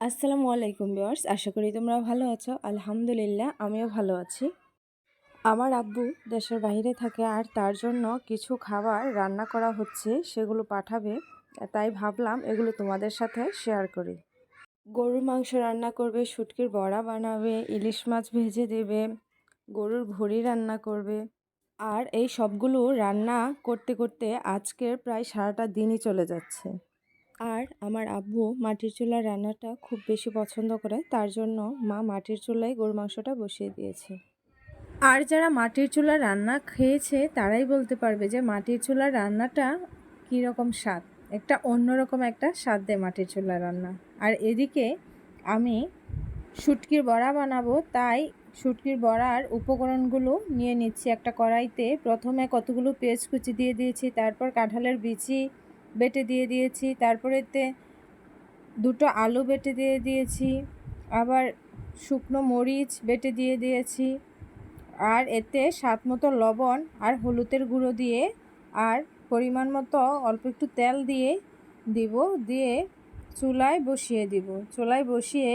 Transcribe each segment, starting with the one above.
আসসালামু আলাইকুম বিয়ার্স আশা করি তোমরা ভালো আছো। আলহামদুলিল্লাহ, আমিও ভালো আছি। আমার আব্বু দেশের বাইরে থাকে আর তার জন্য কিছু খাবার রান্না করা হচ্ছে, সেগুলো পাঠাবে। তাই ভাবলাম এগুলো তোমাদের সাথে শেয়ার করি। গরুর মাংস রান্না করবে, শুটকির বড়া বানাবে, ইলিশ মাছ ভেজে দেবে, গরুর ভুড়ি রান্না করবে। আর এই সবগুলো রান্না করতে করতে আজকের প্রায় সারাটা দিনই চলে যাচ্ছে। আর আমার আব্বু মাটির চুলার রান্নাটা খুব বেশি পছন্দ করে, তার জন্য মা মাটির চুলায় গরু মাংসটা বসিয়ে দিয়েছে। আর যারা মাটির চুলার রান্না খেয়েছে, তারাই বলতে পারবে যে মাটির চুলার রান্নাটা কীরকম স্বাদ। একটা অন্যরকম একটা স্বাদ দেয় মাটির চুলার রান্না। আর এদিকে আমি শুটকির বড়া বানাবো, তাই শুটকির বড়ার উপকরণগুলো নিয়ে নিচ্ছি একটা কড়াইতে। প্রথমে কতগুলো পেঁয়াজ কুচি দিয়ে দিয়েছি, তারপর কাঁঠালের বিচি বেটে দিয়ে দিয়েছি তারপরেতে দুটো আলু বেটে দিয়ে দিয়েছি, আবার শুকনো মরিচ বেটে দিয়ে দিয়েছি, আর এতে স্বাদ মতো লবণ আর হলুদের গুঁড়ো দিয়ে আর পরিমাণ মতো অল্প একটু তেল দিয়ে দিব, দিয়ে চুলায় বসিয়ে দিব। চুলায় বসিয়ে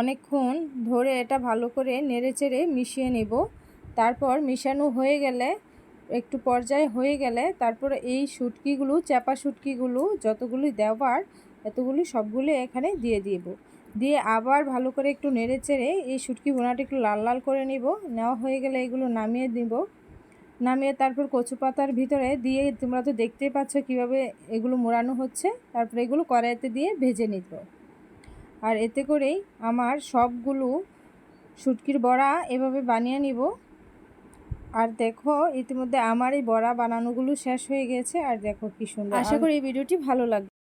অনেকক্ষণ ধরে এটা ভালো করে নেড়ে চেড়ে মিশিয়ে নেব। তারপর মিশানো হয়ে গেলে একটু পর্যায়ে হয়ে গেলে তারপরে এই শুটকিগুলো চাপা শুটকিগুলো যতগুলি দেওয়ার এতগুলি সবগুলি এখানে দিয়ে দিব। দিয়ে আবার ভালো করে একটু নেড়ে চেড়ে এই শুটকি বোনাটা একটু লাল লাল করে নিব। নেওয়া হয়ে গেলে এগুলো নামিয়ে দিব। নামিয়ে তারপর কচু পাতার ভিতরে দিয়ে তোমরা তো দেখতেই পাচ্ছ কীভাবে এগুলো মোড়ানো হচ্ছে। তারপর এগুলো কড়াইতে দিয়ে ভেজে নিত আর এতে করেই আমার সবগুলো শুটকির বড়া এভাবে বানিয়ে নিব। আর দেখো ইতিমধ্যে আমার এই বড়া বানানোগুলো শেষ হয়ে গেছে আর দেখো কি সুন্দর। আশা করি এই ভিডিওটি ভালো লাগবে।